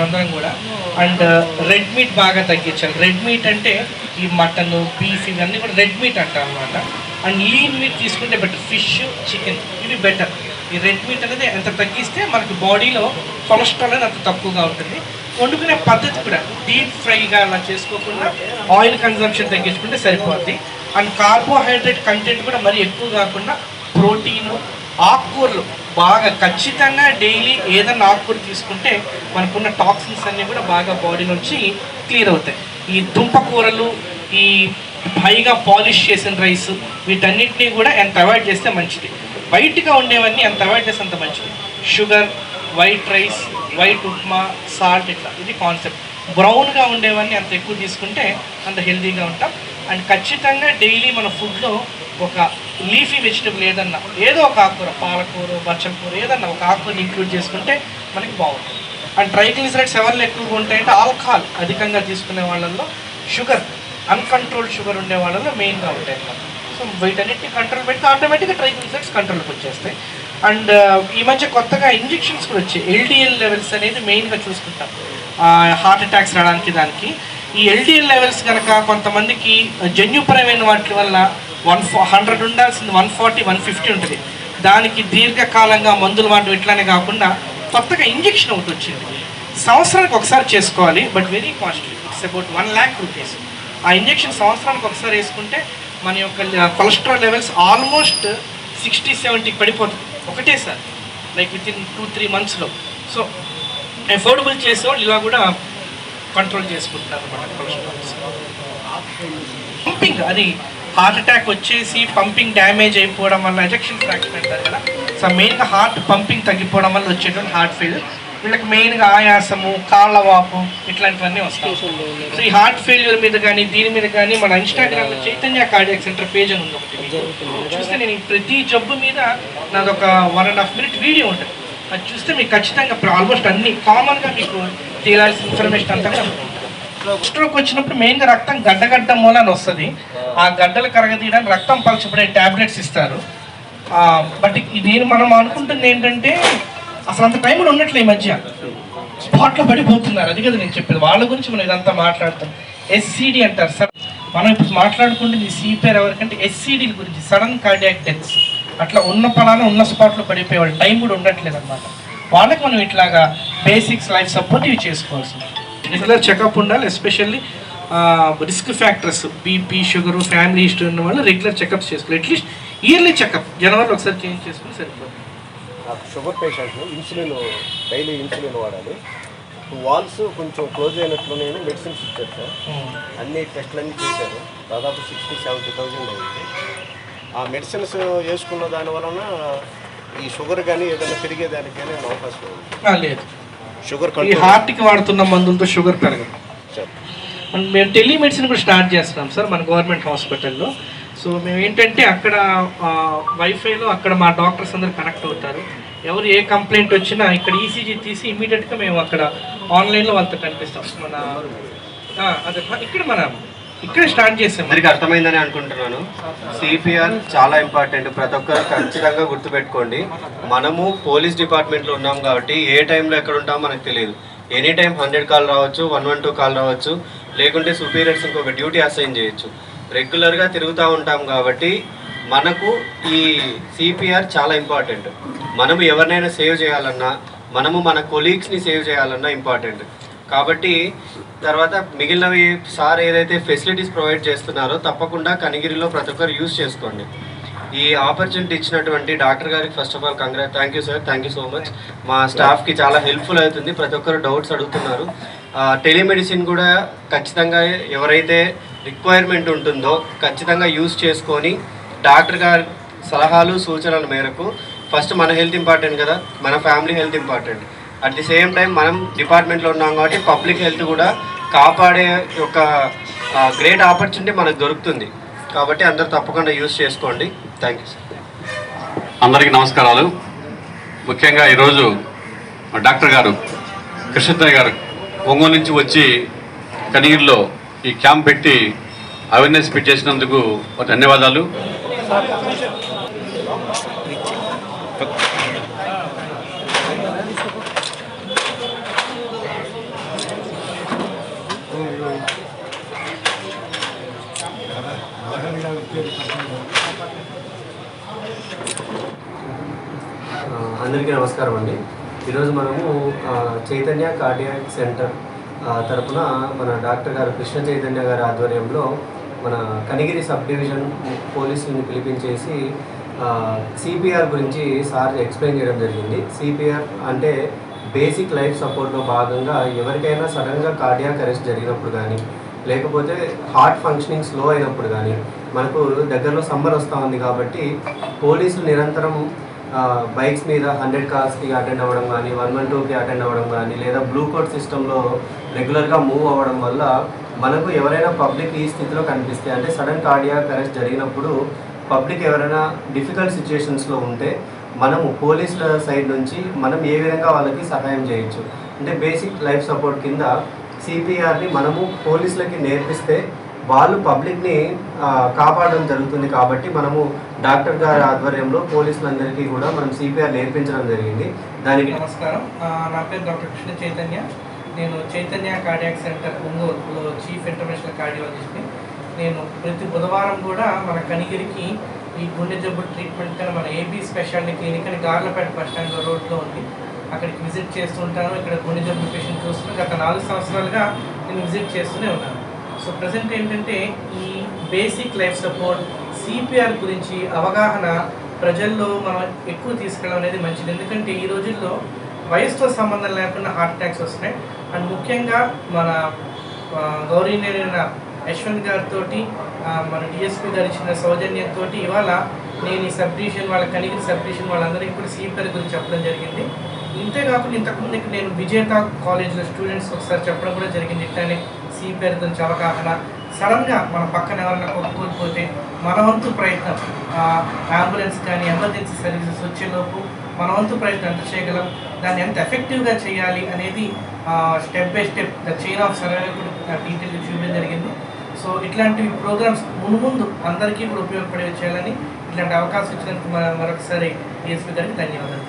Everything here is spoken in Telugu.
మేమందరం కూడా. అండ్ రెడ్ మీట్ బాగా తగ్గించాలి. రెడ్ మీట్ అంటే ఈ మటన్ బీఫ్ ఇవన్నీ కూడా రెడ్ మీట్ అంటారు అనమాట అండ్ లీన్ మీట్ తీసుకుంటే బెటర్ ఫిష్ చికెన్ ఇవి బెటర్ ఈ రెడ్ మీట్ అనేది ఎంత తగ్గిస్తే మనకి బాడీలో కొలెస్ట్రాల్ అనేది అంత తక్కువగా ఉంటుంది. వండుకునే పద్ధతి కూడా డీప్ ఫ్రైగా అలా చేసుకోకుండా ఆయిల్ కన్సంప్షన్ తగ్గించుకుంటే సరిపోద్ది. అండ్ కార్బోహైడ్రేట్ కంటెంట్ కూడా మరి ఎక్కువ కాకుండా ప్రోటీన్ ఆకుకూరలు బాగా ఖచ్చితంగా డైలీ ఏదన్నా ఆకుకూర తీసుకుంటే మనకున్న టాక్సిన్స్ అన్నీ కూడా బాగా బాడీ నుంచి క్లియర్ అవుతాయి. ఈ దుంప కూరలు ఈ హైగా పాలిష్ చేసిన రైస్ వీటన్నింటినీ కూడా ఎంత అవాయిడ్ చేస్తే మంచిది. వైట్గా ఉండేవన్నీ ఎంత అవాయిడ్ చేస్తే అంత మంచిది. Sugar white rice white upma salt ఇట్లా. ఇది కాన్సెప్ట్. బ్రౌన్గా ఉండేవన్నీ అంత ఎక్కువ తీసుకుంటే అంత హెల్తీగా ఉంటాం. అండ్ ఖచ్చితంగా డైలీ మన ఫుడ్లో ఒక లీఫీ వెజిటబుల్ ఏదన్నా ఏదో ఒక ఆకుకూర పాలకూర బచ్చల కూర ఏదన్నా ఒక ఆకుకూర ఇంక్లూడ్ చేసుకుంటే మనకి బాగుంటుంది. అండ్ ట్రైగ్లిసరైడ్స్ ఎవరిలో ఎక్కువగా ఉంటాయంటే ఆల్కహాల్ అధికంగా తీసుకునే వాళ్ళల్లో షుగర్ అన్కంట్రోల్డ్ షుగర్ ఉండే వాళ్ళలో మెయిన్గా ఉంటాయి అన్నమాట. సో వీటన్నిటిని కంట్రోల్ పెడితే ఆటోమేటిక్గా ట్రైగ్లిసరైడ్స్ కంట్రోల్కి వచ్చేస్తాయి. అండ్ ఈ మధ్య కొత్తగా ఇంజెక్షన్స్ కూడా వచ్చాయి. ఎల్డిఎల్ లెవెల్స్ అనేది మెయిన్గా చూసుకుంటాం. హార్ట్ అటాక్స్ రావడానికి దానికి. ఈ ఎల్డిఎల్ లెవెల్స్ కనుక కొంతమందికి జన్యుపరమైన వాటి వల్ల వన్ హండ్రెడ్ ఉండాల్సింది వన్ ఫార్టీ వన్ ఫిఫ్టీ ఉంటుంది. దానికి దీర్ఘకాలంగా మందులు వాటి ఇట్లానే కాకుండా కొత్తగా ఇంజెక్షన్ ఒకటి వచ్చింది. సంవత్సరానికి ఒకసారి చేసుకోవాలి but very costly. It's about one lakh rupees ఆ ఇంజెక్షన్ సంవత్సరానికి ఒకసారి వేసుకుంటే మన యొక్క కొలెస్ట్రాల్ లెవెల్స్ ఆల్మోస్ట్ సిక్స్టీ సెవెంటీకి పడిపోతుంది ఒకటే sir. Like with in two three మంత్స్లో సో అఫోర్డబుల్ చేసేవాళ్ళు ఇలా కూడా కంట్రోల్ చేసుకుంటున్నారు మన కొలెస్ట్రాల్స్ పంపింగ్ అది హార్ట్ అటాక్ వచ్చేసి పంపింగ్ డ్యామేజ్ అయిపోవడం వల్ల ఎజెక్షన్ ఫ్రాక్షన్ అంటారు కదా. సో మెయిన్గా హార్ట్ పంపింగ్ తగ్గిపోవడం వల్ల వచ్చేటువంటి హార్ట్ ఫెయిల్యూర్ వీళ్ళకి మెయిన్గా ఆయాసము కాళ్ళ వాపు ఇట్లాంటివన్నీ వస్తాయి. సో ఈ హార్ట్ ఫెయిల్యూర్ మీద కానీ దీని మీద కానీ మన Instagram Chaitanya cardiac centre page అని ఉంది ఒకటి చూస్తే నేను ప్రతి జబ్బు మీద నాదొక one and half minute video ఉంటుంది. అది చూస్తే మీకు ఖచ్చితంగా ఆల్మోస్ట్ అన్ని కామన్గా మీకు తీరాల్సిన ఇన్ఫర్మేషన్ అంతా కూడా స్ట్రోక్ వచ్చినప్పుడు మెయిన్గా రక్తం గడ్డగడ్డ మూలాన వస్తుంది. ఆ గడ్డలు కరగదీయడానికి రక్తం పలచబడే ట్యాబ్లెట్స్ ఇస్తారు. బట్ నేను మనం అనుకుంటుంది ఏంటంటే అసలు అంత టైం కూడా ఉన్నట్లే ఈ మధ్య. స్పాట్లో పడిపోతున్నారు. అది కదా నేను చెప్పేది. వాళ్ళ గురించి మనం ఇదంతా మాట్లాడతాం. ఎస్సీడీ అంటారు. సార్ మనం ఇప్పుడు మాట్లాడుకుంటుంది సిపిఆర్ ఎవరికంటే ఎస్సీడీల గురించి. సడన్ కార్డియాక్ డెత్స్ అట్లా ఉన్న పలానా ఉన్న స్పాట్లో పడిపోయేవాళ్ళు టైం కూడా ఉండట్లేదు అనమాట వాళ్ళకి మనం ఇట్లాగా బేసిక్స్ లైఫ్ సపోర్ట్ ఇవి చేసుకోవాల్సింది. రెగ్యులర్ చెకప్ ఉండాలి especially risk factors BP sugar family history ఉన్న వాళ్ళు రెగ్యులర్ చెకప్స్ చేసుకోవాలి. అట్లీస్ట్ ఇయర్లీ చెకప్ జనవరిలో ఒకసారి చేంజ్ చేసుకుని సరిపోతుంది. నాకు sugar patient insulin daily insulin వాడాలి. వాల్స్ కొంచెం క్లోజ్ అయినట్లు నేను మెడిసిన్స్ ఇచ్చారు సార్. అన్ని టెస్ట్లన్నీ చేశారు. దాదాపు సిక్స్టీ సెవెంటీ థౌజండ్ అయింది. ఆ మెడిసిన్స్ వేసుకున్న దాని వలన ఈ షుగర్ కానీ ఏదైనా పెరిగేదానికి కానీ అవకాశం ఉంది? లేదు. షుగర్ ఈ హార్ట్కి వాడుతున్న మందులతో షుగర్ పెరగదు. సార్. మనం మేము టెలిమెడిసిన్ కూడా స్టార్ట్ చేస్తున్నాం సార్ మన గవర్నమెంట్ హాస్పిటల్లో. సో మేము ఏంటంటే అక్కడ వైఫైలో అక్కడ మా డాక్టర్స్ అందరు కనెక్ట్ అవుతారు. ఎవరు ఏ కంప్లైంట్ వచ్చినా ఇక్కడ ఈసీజీ తీసి ఇమీడియట్గా మేము అక్కడ ఆన్లైన్లో వాళ్ళతో కనిపిస్తాం. మన అదే ఇక్కడ మన ఇక్కడ స్టార్ట్ చేసాం. అందరికి అర్థమైందని అనుకుంటున్నాను. సిపిఆర్ చాలా ఇంపార్టెంట్. ప్రతి ఒక్కరు ఖచ్చితంగా గుర్తుపెట్టుకోండి. మనము పోలీస్ డిపార్ట్మెంట్లో ఉన్నాం కాబట్టి ఏ టైంలో ఎక్కడ ఉంటామో మనకు తెలియదు. ఎనీ టైం హండ్రెడ్ కాల్ రావచ్చు వన్ వన్ టూ కాల్ రావచ్చు లేకుంటే సుపీరియర్స్ ఇంకొక డ్యూటీ అసైన్ చేయొచ్చు. రెగ్యులర్గా తిరుగుతూ ఉంటాం కాబట్టి మనకు ఈ సిపిఆర్ చాలా ఇంపార్టెంట్. మనము ఎవరినైనా సేవ్ చేయాలన్నా మనము మన కొలీగ్స్ని సేవ్ చేయాలన్నా ఇంపార్టెంట్. కాబట్టి తర్వాత మిగిలినవి సార్ ఏదైతే ఫెసిలిటీస్ ప్రొవైడ్ చేస్తున్నారో తప్పకుండా కనిగిరిలో ప్రతి ఒక్కరు యూజ్ చేసుకోండి. ఈ ఆపర్చునిటీ ఇచ్చినటువంటి డాక్టర్ గారికి first of all కంగ్రా thank you sir thank you so much మా స్టాఫ్కి చాలా హెల్ప్ఫుల్ అవుతుంది. ప్రతి ఒక్కరు డౌట్స్ అడుగుతున్నారు. టెలిమెడిసిన్ కూడా ఖచ్చితంగా ఎవరైతే రిక్వైర్మెంట్ ఉంటుందో ఖచ్చితంగా యూజ్ చేసుకొని డాక్టర్ గారి సలహాలు సూచనల మేరకు ఫస్ట్ మన హెల్త్ ఇంపార్టెంట్ కదా మన family health important at the same time మనం డిపార్ట్మెంట్లో ఉన్నాం కాబట్టి పబ్లిక్ హెల్త్ కూడా కాపాడే ఒక గ్రేట్ ఆపర్చునిటీ మనకు దొరుకుతుంది. కాబట్టి అందరూ తప్పకుండా యూజ్ చేసుకోండి. థ్యాంక్ యూ సార్ అందరికీ నమస్కారాలు. ముఖ్యంగా ఈరోజు డాక్టర్ గారు కృష్ణయ్య గారు ఒంగోలు నుంచి వచ్చి కనీర్లో ఈ క్యాంప్ పెట్టి అవేర్నెస్ పెట్టేసినందుకు ధన్యవాదాలు. అందరికీ నమస్కారం అండి. ఈరోజు మనము చైతన్య కార్డియాక్ సెంటర్ తరఫున మన డాక్టర్ గారు కృష్ణ చైతన్య గారి ఆధ్వర్యంలో మన కనిగిరి సబ్ డివిజన్ పోలీసులను పిలిపించేసి సిపిఆర్ గురించి సార్ ఎక్స్ప్లెయిన్ చేయడం జరిగింది. సిపిఆర్ అంటే బేసిక్ లైఫ్ సపోర్ట్లో భాగంగా ఎవరికైనా సడన్గా కార్డియాక్ అరెస్ట్ జరిగినప్పుడు కానీ లేకపోతే హార్ట్ ఫంక్షనింగ్ స్లో అయినప్పుడు కానీ మనకు దగ్గరలో సమ్మర్ వస్తూ ఉంది కాబట్టి పోలీసులు నిరంతరం బైక్స్ మీద హండ్రెడ్ కార్స్కి అటెండ్ అవ్వడం కానీ వన్ వన్ టూకి అటెండ్ అవ్వడం కానీ లేదా బ్లూ కోడ్ సిస్టంలో రెగ్యులర్గా మూవ్ అవ్వడం వల్ల మనకు ఎవరైనా పబ్లిక్ ఈ స్థితిలో కనిపిస్తే అంటే సడన్ కార్డియాక్ అరెస్ట్ జరిగినప్పుడు పబ్లిక్ ఎవరైనా డిఫికల్ట్ సిచ్యుయేషన్స్లో ఉంటే మనము పోలీసుల సైడ్ నుంచి మనం ఏ విధంగా వాళ్ళకి సహాయం చేయొచ్చు? అంటే బేసిక్ లైఫ్ సపోర్ట్ కింద సిపిఆర్ని మనము పోలీసులకి నేర్పిస్తే వాళ్ళు పబ్లిక్ని కాపాడడం జరుగుతుంది కాబట్టి మనము డాక్టర్ గారి ఆధ్వర్యంలో పోలీసులందరికీ కూడా మనం సిపిఆర్ నేర్పించడం జరిగింది. దానికి నమస్కారం. నా పేరు డాక్టర్ కృష్ణ చైతన్య. నేను చైతన్య కార్డియాక్ సెంటర్ ఒంగోలులో చీఫ్ ఇంటర్నేషనల్ కార్డియాలజిస్ట్ని. నేను ప్రతి బుధవారం కూడా మన కనిగిరికి ఈ గుండె జబ్బు ట్రీట్మెంట్ కానీ మన ఏపీ స్పెషాలిటీ క్లినిక్ అని గార్లపేట బస్ స్టాండ్ రోడ్లో ఉంది. అక్కడికి విజిట్ చేస్తుంటాను ఇక్కడ గుండె జబ్బు పేషెంట్ చూస్తున్నాను. గత నాలుగు సంవత్సరాలుగా నేను విజిట్ చేస్తూనే ఉన్నాను. సో ప్రజెంట్ ఏంటంటే ఈ బేసిక్ లైఫ్ సపోర్ట్ సిపిఆర్ గురించి అవగాహన ప్రజల్లో మనం ఎక్కువ తీసుకెళ్ళడం అనేది మంచిది. ఎందుకంటే ఈ రోజుల్లో వయసుతో సంబంధం లేకుండా హార్ట్ అటాక్స్ వస్తున్నాయి. అండ్ ముఖ్యంగా మన గౌరీ గౌరవనీయులైన యశ్వంత్ గారితో మన డిఎస్పీ గారు ఇచ్చిన సౌజన్యంతో ఇవాళ నేను ఈ సబ్ డివిజన్ వాళ్ళ కనిగిరి సబ్ డివిజన్ వాళ్ళందరికీ కూడా సిపిఆర్ గురించి చెప్పడం జరిగింది. ఇంతేకాకుండా ఇంతకుముందు ఇక్కడ నేను విజేత కాలేజ్లో స్టూడెంట్స్ ఒకసారి చెప్పడం కూడా జరిగింది. ఇట్లానే సిపిఆర్ గురించి అవగాహన సడన్గా మన పక్కన ఎవరైనా కోల్పోతే మన వంతు ప్రయత్నం అంబులెన్స్ కానీ ఎమర్జెన్సీ సర్వీసెస్ వచ్చేలోపు మన వంతు ప్రయత్నం ఎంత చేయగలం దాన్ని ఎంత ఎఫెక్టివ్గా చేయాలి అనేది step by step the chain of survey కూడా డీటెయిల్గా చూపించడం జరిగింది. సో ఇట్లాంటి ప్రోగ్రామ్స్ మున్ముందు అందరికీ కూడా ఉపయోగపడే చేయాలని ఇట్లాంటి అవకాశం ఇచ్చినందుకు మరొకసారి డిఎస్పీ గారికి ధన్యవాదాలు.